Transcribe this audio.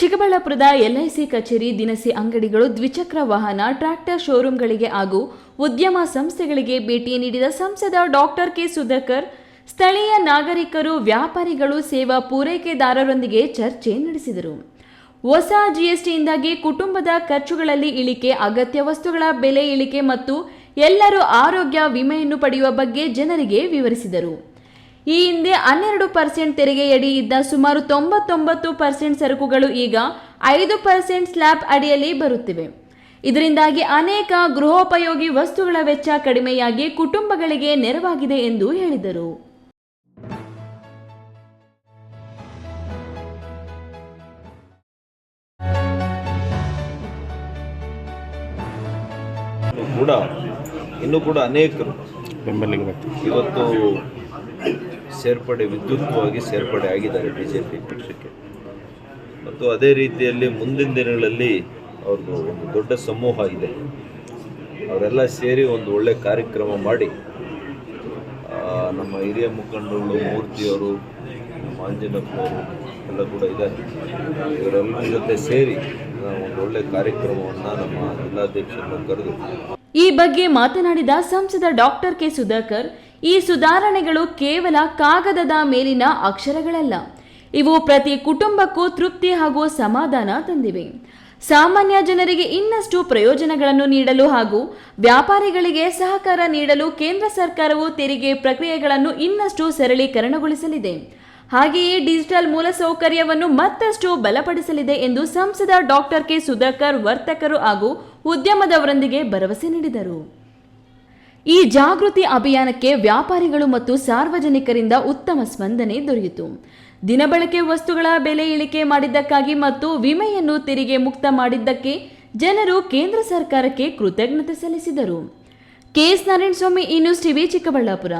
ಚಿಕ್ಕಬಳ್ಳಾಪುರದ ಎಲ್ಐಸಿ ಕಚೇರಿ ದಿನಸಿ ಅಂಗಡಿಗಳು ದ್ವಿಚಕ್ರ ವಾಹನ, ಟ್ರ್ಯಾಕ್ಟರ್ ಶೋರೂಂಗಳಿಗೆ ಹಾಗೂ ಉದ್ಯಮ ಸಂಸ್ಥೆಗಳಿಗೆ ಭೇಟಿ ನೀಡಿದ ಸಂಸದ ಡಾಕ್ಟರ್ ಕೆ ಸುಧಾಕರ್, ಸ್ಥಳೀಯ ನಾಗರಿಕರು, ವ್ಯಾಪಾರಿಗಳು ಸೇವಾ ಪೂರೈಕೆದಾರರೊಂದಿಗೆ ಚರ್ಚೆ ನಡೆಸಿದರು. ಹೊಸ ಜಿಎಸ್ಟಿಯಿಂದಾಗಿ ಕುಟುಂಬದ ಖರ್ಚುಗಳಲ್ಲಿ ಇಳಿಕೆ, ಅಗತ್ಯ ವಸ್ತುಗಳ ಬೆಲೆ ಇಳಿಕೆ ಮತ್ತು ಎಲ್ಲರೂ ಆರೋಗ್ಯ ವಿಮೆಯನ್ನು ಪಡೆಯುವ ಬಗ್ಗೆ ಜನರಿಗೆ ವಿವರಿಸಿದರು. ಈ ಹಿಂದೆ ಹನ್ನೆರಡು ಪರ್ಸೆಂಟ್ ತೆರಿಗೆಯಡಿ ಇದ್ದ ಸುಮಾರು ತೊಂಬತ್ತೊಂಬತ್ತು ಪರ್ಸೆಂಟ್ ಸರಕುಗಳು ಈಗ ಐದು ಪರ್ಸೆಂಟ್ ಸ್ಲ್ಯಾಬ್ ಅಡಿಯಲ್ಲಿ ಬರುತ್ತಿವೆ. ಇದರಿಂದಾಗಿ ಅನೇಕ ಗೃಹೋಪಯೋಗಿ ವಸ್ತುಗಳ ವೆಚ್ಚ ಕಡಿಮೆಯಾಗಿ ಕುಟುಂಬಗಳಿಗೆ ನೆರವಾಗಿದೆ ಎಂದು ಹೇಳಿದರು. ಕೂಡ ಇನ್ನೂ ಕೂಡ ಅನೇಕರು ಬೆಂಬಲಿಗೆ ಬರ್ತೀವಿ ಇವತ್ತು ಸೇರ್ಪಡೆ, ವಿದ್ಯುತ್ವಾಗಿ ಸೇರ್ಪಡೆ ಆಗಿದ್ದಾರೆ ಬಿ ಜೆ ಪಿ ಪಕ್ಷಕ್ಕೆ. ಮತ್ತು ಅದೇ ರೀತಿಯಲ್ಲಿ ಮುಂದಿನ ದಿನಗಳಲ್ಲಿ ಅವ್ರದ್ದು ಒಂದು ದೊಡ್ಡ ಸಮೂಹ ಇದೆ. ಅವರೆಲ್ಲ ಸೇರಿ ಒಂದು ಒಳ್ಳೆ ಕಾರ್ಯಕ್ರಮ ಮಾಡಿ ನಮ್ಮ ಹಿರಿಯ ಮುಖಂಡರು, ಮೂರ್ತಿಯವರು, ನಮ್ಮ ಆಂಜನಪ್ಪನವರು ಎಲ್ಲ ಕೂಡ ಇದ್ದಾರೆ. ಇವರೆಲ್ಲರ ಜೊತೆ ಸೇರಿ ಒಂದು ಒಳ್ಳೆ ಕಾರ್ಯಕ್ರಮವನ್ನು ನಮ್ಮ ಜಿಲ್ಲಾಧ್ಯಕ್ಷರನ್ನು ಕರೆದು ಈ ಬಗ್ಗೆ ಮಾತನಾಡಿದ ಸಂಸದ ಡಾಕ್ಟರ್ ಕೆ ಸುಧಾಕರ್ ಈ ಸುಧಾರಣೆಗಳು ಕೇವಲ ಕಾಗದದ ಮೇಲಿನ ಅಕ್ಷರಗಳಲ್ಲ. ಇವು ಪ್ರತಿ ಕುಟುಂಬಕ್ಕೂ ತೃಪ್ತಿ ಹಾಗೂ ಸಮಾಧಾನ ತಂದಿವೆ. ಸಾಮಾನ್ಯ ಜನರಿಗೆ ಇನ್ನಷ್ಟು ಪ್ರಯೋಜನಗಳನ್ನು ನೀಡಲು ಹಾಗೂ ವ್ಯಾಪಾರಿಗಳಿಗೆ ಸಹಕಾರ ನೀಡಲು ಕೇಂದ್ರ ಸರ್ಕಾರವು ತೆರಿಗೆ ಪ್ರಕ್ರಿಯೆಗಳನ್ನು ಇನ್ನಷ್ಟು ಸರಳೀಕರಣಗೊಳಿಸಲಿದೆ. ಹಾಗೆಯೇ ಡಿಜಿಟಲ್ ಮೂಲಸೌಕರ್ಯವನ್ನು ಮತ್ತಷ್ಟು ಬಲಪಡಿಸಲಿದೆ ಎಂದು ಸಂಸದ ಡಾಕ್ಟರ್ ಕೆ. ಸುಧಾಕರ್ ವರ್ತಕರು ಹಾಗೂ ಉದ್ಯಮದವರೊಂದಿಗೆ ಭರವಸೆ ನೀಡಿದರು. ಈ ಜಾಗೃತಿ ಅಭಿಯಾನಕ್ಕೆ ವ್ಯಾಪಾರಿಗಳು ಮತ್ತು ಸಾರ್ವಜನಿಕರಿಂದ ಉತ್ತಮ ಸ್ಪಂದನೆ ದೊರೆಯಿತು. ದಿನಬಳಕೆ ವಸ್ತುಗಳ ಬೆಲೆ ಇಳಿಕೆ ಮಾಡಿದ್ದಕ್ಕಾಗಿ ಮತ್ತು ವಿಮೆಯನ್ನು ತೆರಿಗೆ ಮುಕ್ತ ಮಾಡಿದ್ದಕ್ಕೆ ಜನರು ಕೇಂದ್ರ ಸರ್ಕಾರಕ್ಕೆ ಕೃತಜ್ಞತೆ ಸಲ್ಲಿಸಿದರು. KS Narayanaswamy Swamy news TV Chikkaballapur.